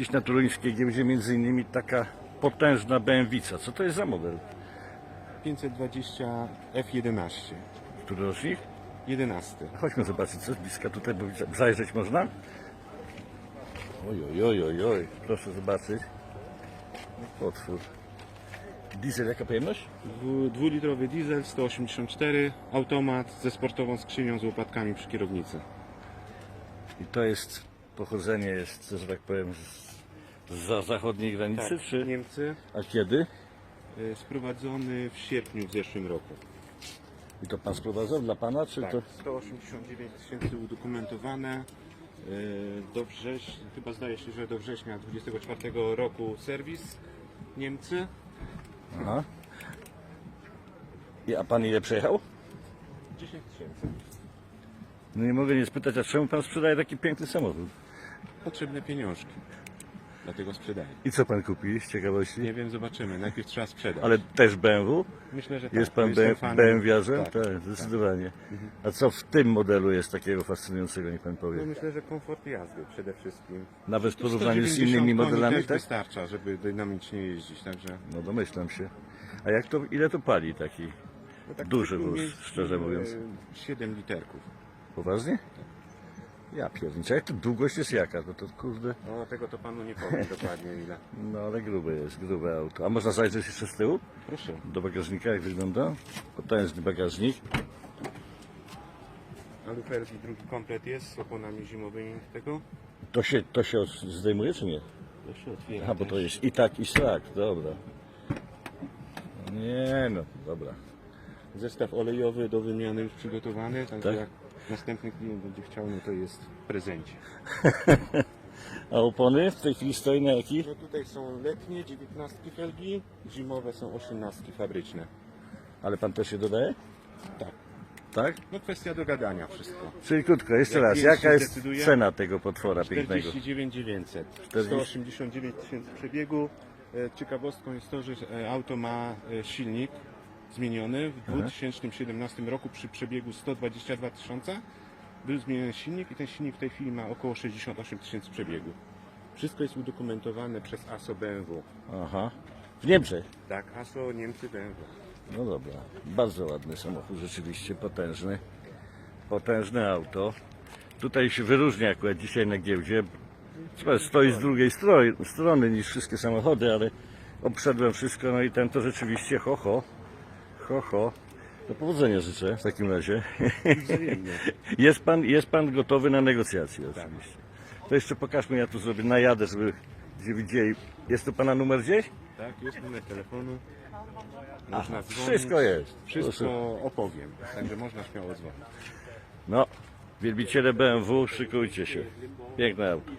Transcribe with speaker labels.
Speaker 1: Dziś na Turońskiej giełdzie między innymi taka potężna BMW. Co to jest za model?
Speaker 2: 520 F11.
Speaker 1: Który rocznik?
Speaker 2: 11.
Speaker 1: Chodźmy zobaczyć, co z bliska tutaj, bo zajrzeć można. Oj, oj, oj, oj, oj. proszę zobaczyć. Otwór. Diesel, jaka pojemność?
Speaker 2: Dwu- Dwulitrowy diesel 184, automat ze sportową skrzynią z łopatkami przy kierownicy.
Speaker 1: I to jest, pochodzenie jest, że tak powiem, z, za zachodniej granicy, czy?
Speaker 2: Niemcy
Speaker 1: A kiedy?
Speaker 2: y, sprowadzony w sierpniu w zeszłym roku.
Speaker 1: I to pan sprowadzał dla pana, czy
Speaker 2: Tak,
Speaker 1: to?
Speaker 2: 189 tysięcy udokumentowane. y, Do września, chyba zdaje się, że do września 24 roku serwis Niemcy.
Speaker 1: Aha. I, a pan ile przejechał?
Speaker 2: 10 tysięcy.
Speaker 1: No nie mogę nie spytać, a czemu pan sprzedaje taki piękny samochód?
Speaker 2: Potrzebne pieniążki. Dlatego sprzedaję.
Speaker 1: I co pan kupi z ciekawości?
Speaker 2: Nie wiem, zobaczymy. Najpierw trzeba sprzedać.
Speaker 1: Ale też BMW?
Speaker 2: Myślę, że
Speaker 1: Jest
Speaker 2: tak,
Speaker 1: pan
Speaker 2: bo jestem
Speaker 1: B-
Speaker 2: fanem.
Speaker 1: BMW-arzem?
Speaker 2: Tak.
Speaker 1: Tak, zdecydowanie. A co w tym modelu jest takiego fascynującego, niech pan
Speaker 2: No
Speaker 1: powie?
Speaker 2: myślę, że komfort jazdy przede wszystkim.
Speaker 1: Nawet w porównaniu z
Speaker 2: 190
Speaker 1: innymi
Speaker 2: koni
Speaker 1: modelami,
Speaker 2: też
Speaker 1: tak?
Speaker 2: wystarcza, żeby dynamicznie jeździć, także...
Speaker 1: No domyślam się. A jak to, ile to pali taki?
Speaker 2: No tak
Speaker 1: Duży wóz, szczerze mówiąc.
Speaker 2: e, 7 literków.
Speaker 1: Poważnie? Ja pierniczę, jak to długość jest jaka? To, to kurde,
Speaker 2: No tego to panu nie powiem dokładnie ile.
Speaker 1: no ale grube jest, grube auto. A można zajrzeć jeszcze z tyłu?
Speaker 2: Proszę.
Speaker 1: Do bagażnika, jak wygląda? Potężny bagażnik.
Speaker 2: Aluferski drugi komplet jest z oponami zimowymi tego.
Speaker 1: To się, to się od- zdejmuje, czy nie?
Speaker 2: To się otwiera.
Speaker 1: Aha, bo to
Speaker 2: też.
Speaker 1: jest i tak, i tak, dobra. Nie no, dobra.
Speaker 2: Zestaw olejowy do wymiany już przygotowany, także
Speaker 1: Tak?
Speaker 2: jak następny klient będzie chciał, no to jest w prezencie.
Speaker 1: A opony w tej chwili stoi na jakich?
Speaker 2: No tutaj są letnie 19 felgi, zimowe są 18 fabryczne.
Speaker 1: Ale pan też się dodaje?
Speaker 2: Tak.
Speaker 1: Tak?
Speaker 2: No kwestia dogadania wszystko.
Speaker 1: Czyli krótko, jeszcze
Speaker 2: Jak
Speaker 1: raz, jaka jest
Speaker 2: zdecyduje?
Speaker 1: cena tego potwora pięknego?
Speaker 2: 49 900.
Speaker 1: 40.
Speaker 2: 189 tysięcy przebiegu. E, Ciekawostką jest to, że e, auto ma e, silnik zmieniony w 2017 roku przy przebiegu 122 tysiące. Był zmieniony silnik i ten silnik w tej chwili ma około 68 tysięcy przebiegu. Wszystko jest udokumentowane przez ASO BMW.
Speaker 1: Aha. W Niemczech?
Speaker 2: Tak, ASO Niemcy BMW.
Speaker 1: No dobra. Bardzo ładny samochód, rzeczywiście potężny. Potężne auto. Tutaj się wyróżnia akurat dzisiaj na giełdzie. Stoi z drugiej strony, strony niż wszystkie samochody, ale obszedłem wszystko, no i ten to rzeczywiście ho ho. Ho ho. Do powodzenia życzę w takim razie.
Speaker 2: Wzajemnie.
Speaker 1: Jest pan, jest pan gotowy na negocjacje oczywiście. To jeszcze pokażmy, ja tu zrobię, najadę, żeby gdzie widzieli. Jest tu pana numer gdzieś?
Speaker 2: Tak, jest numer telefonu. Można dzwonić.
Speaker 1: Wszystko jest.
Speaker 2: Wszystko opowiem, także można śmiało dzwonić.
Speaker 1: No, wielbiciele BMW, szykujcie się. Piękne auto.